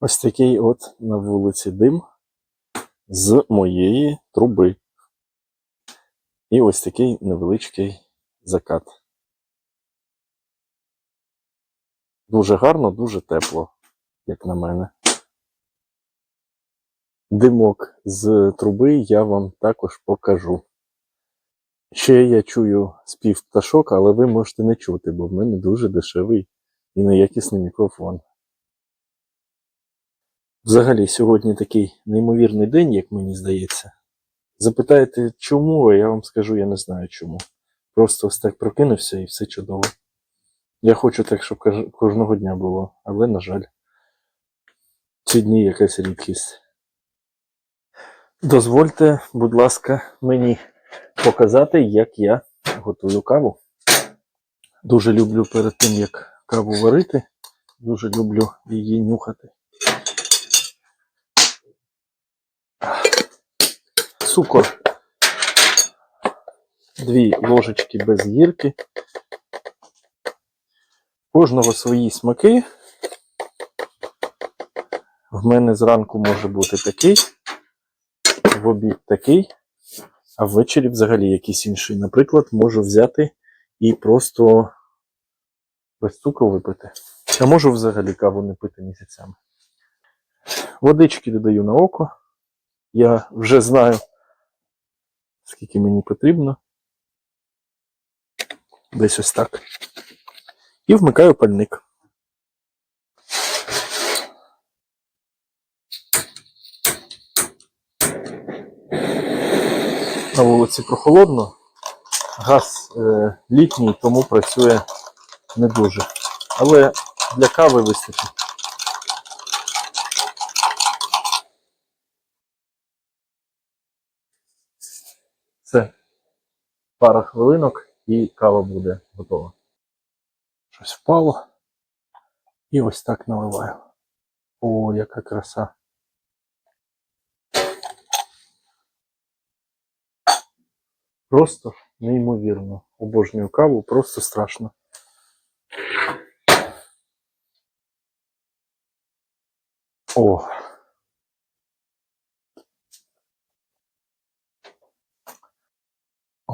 Ось такий от на вулиці дим з моєї труби. І ось такий невеличкий закат. Дуже гарно, дуже тепло, як на мене. Димок з труби я вам також покажу. Ще я чую спів пташок, але ви можете не чути, бо в мене дуже дешевий і неякісний мікрофон. Взагалі, сьогодні такий неймовірний день, як мені здається. Запитаєте, чому, а я вам скажу, я не знаю чому. Просто ось так прокинувся і все чудово. Я хочу так, щоб кожного дня було, але, на жаль, ці дні якась рідкість. Дозвольте, будь ласка, мені показати, як я готую каву. Дуже люблю перед тим, як каву варити, дуже люблю її нюхати. Цукор. Дві ложечки без гірки. Кожного свої смаки. В мене зранку може бути такий, в обід такий, а ввечері взагалі якийсь інший. Наприклад, можу взяти і просто без цукру випити. А можу взагалі каву не пити місяцями. Водички додаю на око. Я вже знаю, скільки мені потрібно. Десь ось так. І вмикаю пальник. На вулиці прохолодно. Газ е, літній, тому працює не дуже. Але для кави вистачить. Все. Пара хвилинок і кава буде готова. Щось впало. І ось так наливаю. О, яка краса. Просто неймовірно. Обожнюю каву, просто страшно. О.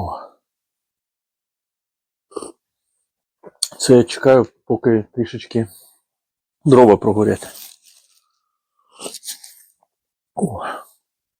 О. Це я чекаю, поки трішечки дрова прогорять. О.